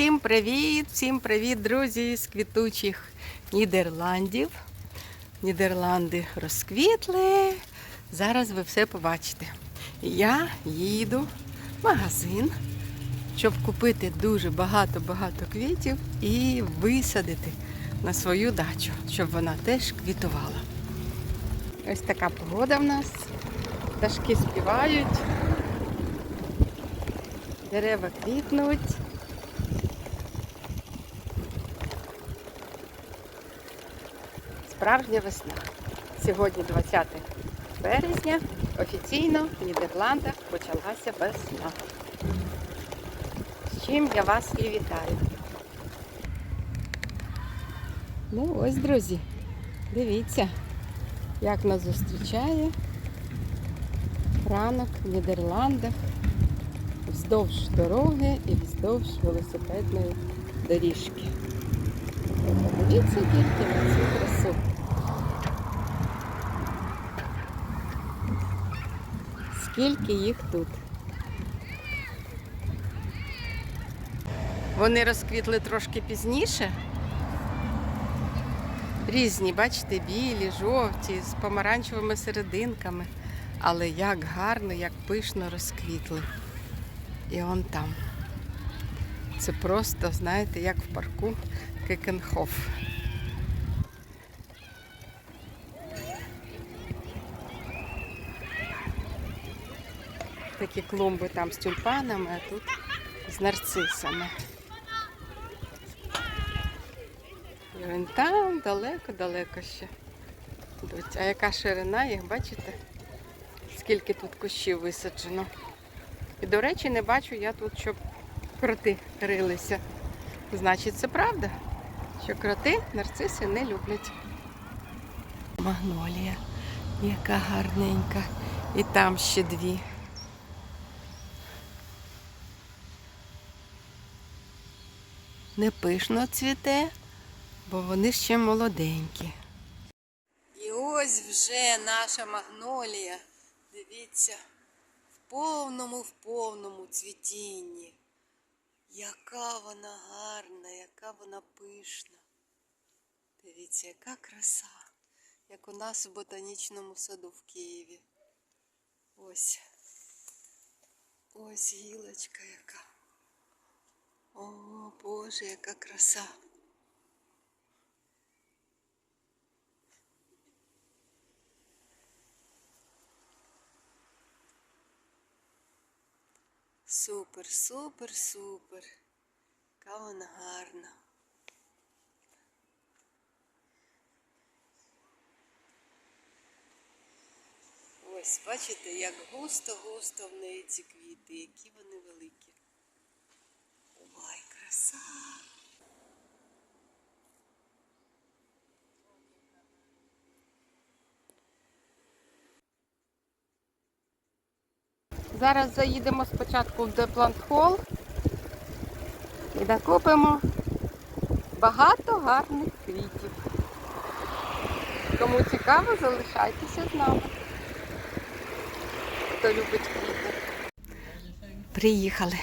Всім привіт! Всім привіт, друзі, з квітучих Нідерландів. Нідерланди розквітли. Зараз ви все побачите. Я їду в магазин, щоб купити дуже багато-багато квітів і висадити на свою дачу, щоб вона теж квітувала. Ось така погода в нас. Пташки співають, дерева квітнуть. Справжня весна. Сьогодні 20 березня. Офіційно в Нідерландах почалася весна. З чим я вас і вітаю. Ну ось, друзі, дивіться, як нас зустрічає ранок в Нідерландах вздовж дороги і вздовж велосипедної доріжки. Подивіться тільки на цю красу. Скільки їх тут. Вони розквітли трошки пізніше. Різні, бачите, білі, жовті, з помаранчевими серединками. Але як гарно, як пишно розквітли. І он там. Це просто, знаєте, як в парку Кекенхоф. Такі клумби там з тюльпанами, а тут з нарцисами. І він там далеко-далеко ще. А яка ширина їх, бачите? Скільки тут кущів висаджено. І, до речі, не бачу я тут, щоб кроти рилися. Значить, це правда, що кроти нарциси не люблять. Магнолія, яка гарненька. І там ще дві. Не пишно цвіте, бо вони ще молоденькі. І ось вже наша магнолія. Дивіться, в повному, в повному цвітінні. Яка вона гарна, яка вона пишна. Дивіться, яка краса, як у нас у ботанічному саду в Києві. Ось. Ось гілочка яка. О, Боже, яка краса. Супер, супер, супер. Яка вона гарна. Ось, бачите, як густо-густо в неї ці квіти, які вони великі. Краса. Зараз заїдемо спочатку в Депланд Холл і накупимо багато гарних квітів. Кому цікаво, залишайтеся з нами. Хто любить квіти. Приїхали.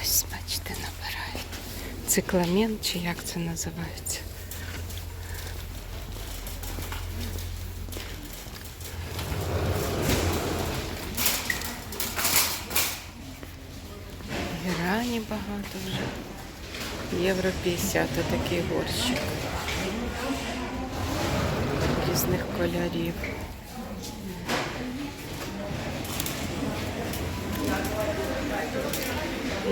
Ось, бачите, набирають. Цикламен, чи як це називається? Герані багато вже. Євро 50 такий горщик. Різних кольорів.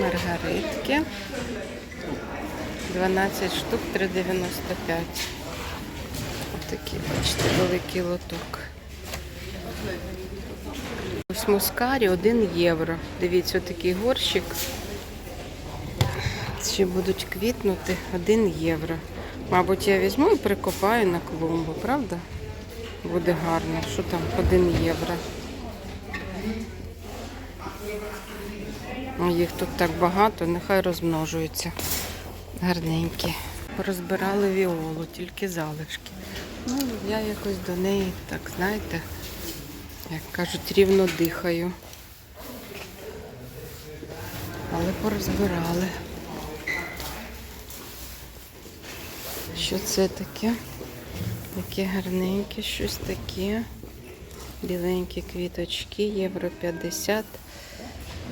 Маргаритки. 12 штук 3,95. Отакий, бачите, великий лоток. Ось мускарі 1 євро. Дивіться, отакий горщик. Ще будуть квітнути 1 євро. Мабуть, я візьму і прикопаю на клумбу, правда? Буде гарно. Що там 1 євро? Їх тут так багато, нехай розмножуються. Гарненькі. Розбирали віолу, тільки залишки. Ну, я якось до неї, так знаєте, як кажуть, рівно дихаю. Але порозбирали. Що це таке? Таке гарненьке, щось таке. Біленькі квіточки, євро 50.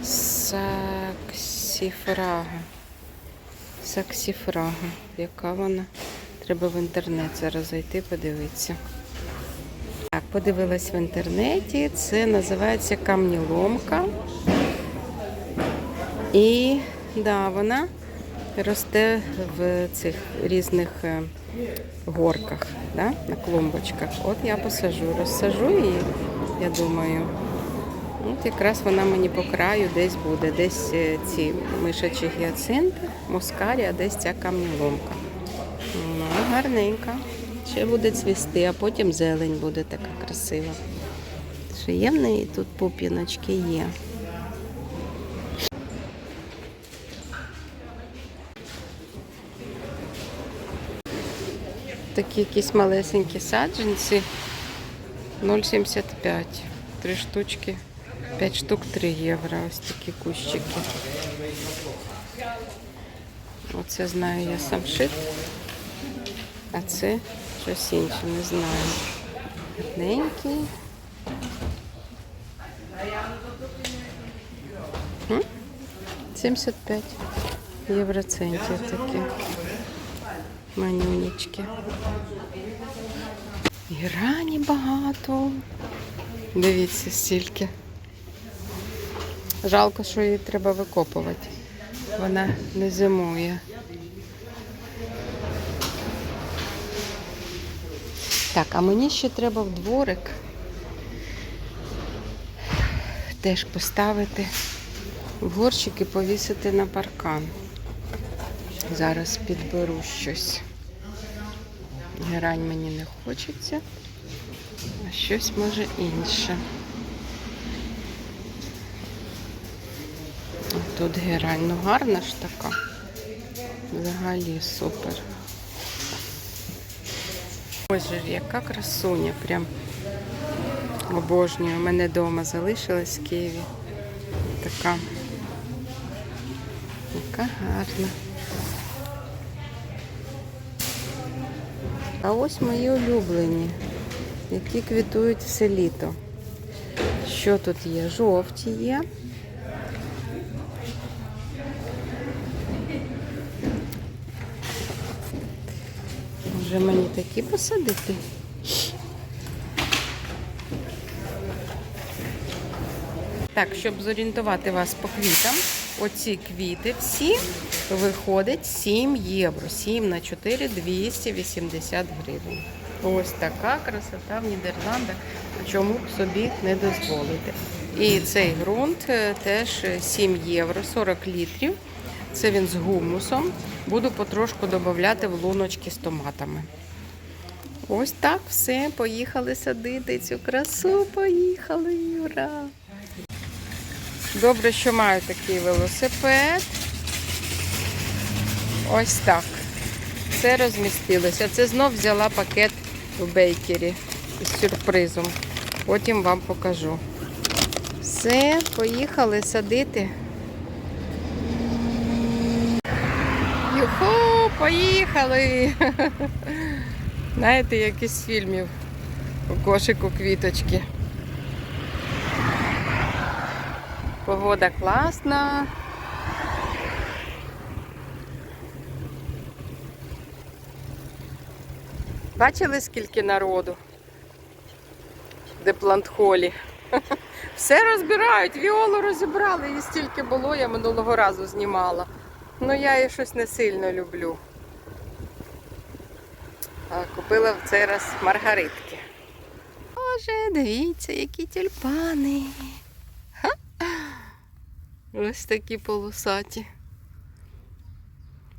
Саксіфрага. Саксіфрага. Яка вона? Треба в інтернет зараз зайти, подивитися. Так, подивилась в інтернеті. Це називається камніломка. І да, вона росте в цих різних е, горках, да, на клумбочках. От я посажу, розсажу її, я думаю. От якраз вона мені по краю десь буде. Десь е, ці мишачі гіацинти, москарі, а десь ця камніломка. Ну, гарненька. Ще буде цвісти, а потім зелень буде така красива. Що є в неї тут пупіночки є. Такі якісь малесенькі саджанці 0,75. Три штучки. 5 штук 3 євро. Ось такі кущики. Оце знаю я самшит. А це щось інше, не знаю. Гарненький. М? 75 євроцентів такі. Манюнечки. Герані багато. Дивіться стільки. Жалко, що її треба викопувати. Вона не зимує. Так, а мені ще треба в дворик теж поставити в горщик і повісити на паркан. Зараз підберу щось. Герань мені не хочеться, а щось може інше. Тут герань, ну гарна ж така. Взагалі супер. Боже, яка красуня, прям обожнюю. У мене вдома залишилась в Києві. Така. Яка гарна. А ось мої улюблені, які квітують все літо. Що тут є? Жовті є. Може мені такі посадити? Так, щоб зорієнтувати вас по квітам, оці квіти всі виходять 7 євро. 7 на 4 280 гривень. Ось така красота в Нідерландах. Чому б собі не дозволити. І цей ґрунт е, теж 7 євро, 40 літрів. Це він з гумусом. Буду потрошку додати в луночки з томатами. Ось так все. Поїхали садити цю красу. Поїхали, ура! Добре, що маю такий велосипед. Ось так. Все розмістилося. Це знов взяла пакет в бейкері з сюрпризом. Потім вам покажу. Все, поїхали садити. Юху, поїхали! Знаєте, як із фільмів у кошику квіточки. Погода класна. Бачили, скільки народу? Де плантхолі? Все розбирають, віолу розібрали, і стільки було, я минулого разу знімала. Ну я її щось не сильно люблю. Купила в цей раз маргаритки. Боже, дивіться, які тюльпани. Ха! Ось такі полосаті.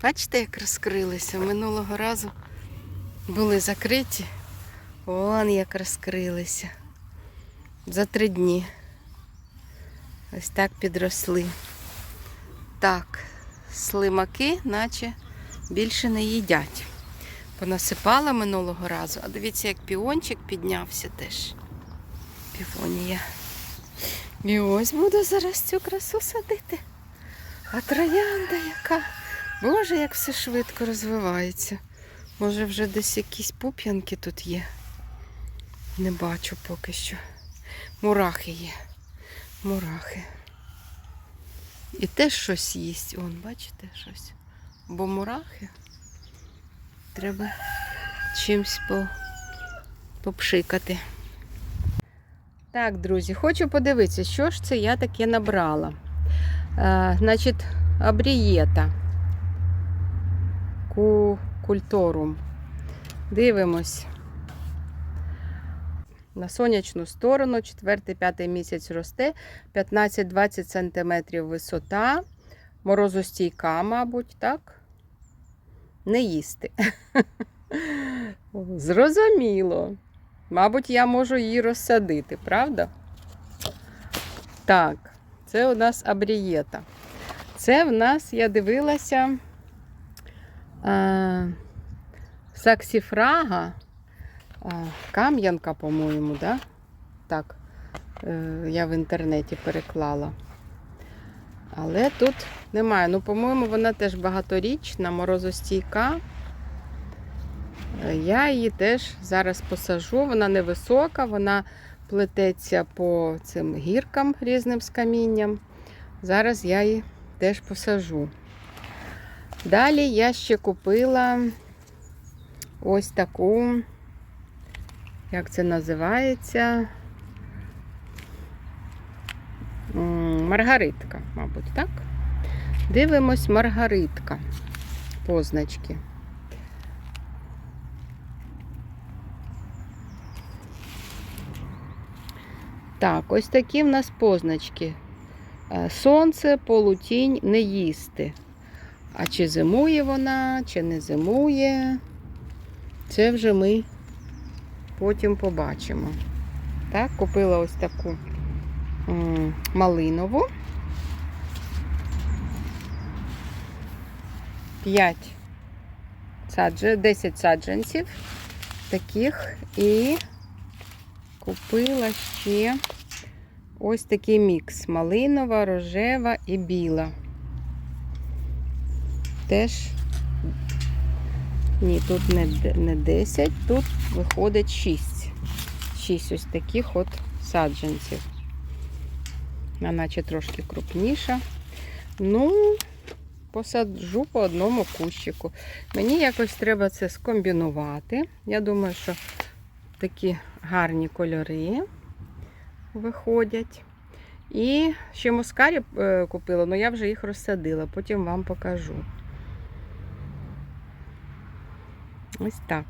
Бачите, як розкрилися? Минулого разу були закриті. Вон як розкрилися. За три дні. Ось так підросли. Так, слимаки, наче більше не їдять. понасипала минулого разу. А дивіться, як піончик піднявся теж. Півонія. І ось буду зараз цю красу садити. А троянда яка. Боже, як все швидко розвивається. Може вже десь якісь пуп'янки тут є. Не бачу поки що. Мурахи є. Мурахи. І теж щось їсть. Он, бачите, щось. Бо мурахи треба чимсь по... попшикати. Так, друзі, хочу подивитися, що ж це я таке набрала. Е, значить, абрієта. Ку... Дивимось. На сонячну сторону, 4-5 місяць росте, 15-20 см висота, морозостійка, мабуть, так? Не їсти. Зрозуміло. Мабуть, я можу її розсадити, правда? Так, це у нас абрієта. Це в нас, я дивилася, а, саксіфрага, кам'янка, по-моєму, да? так? Е, я в інтернеті переклала. Але тут немає. Ну, по-моєму, вона теж багаторічна, морозостійка. Е, Я її теж зараз посажу. Вона невисока, вона плететься по цим гіркам різним з камінням. Зараз я її теж посажу. Далі я ще купила ось таку, як це називається? Маргаритка, мабуть, так? Дивимось маргаритка. Позначки. Так, ось такі в нас позначки. Е, Сонце, полутінь, не їсти. А чи зимує вона, чи не зимує, це вже ми потім побачимо. Так, купила ось таку малинову. 5 саджа, 10 саджанців таких і купила ще ось такий мікс: малинова, рожева і біла. Теж, ні, тут не, не 10, тут виходить 6. 6 ось таких от саджанців. Вона наче трошки крупніша. Ну, посаджу по одному кущику. Мені якось треба це скомбінувати. Я думаю, що такі гарні кольори виходять. І ще мускарі е, купила, але я вже їх розсадила, потім вам покажу. Ось так.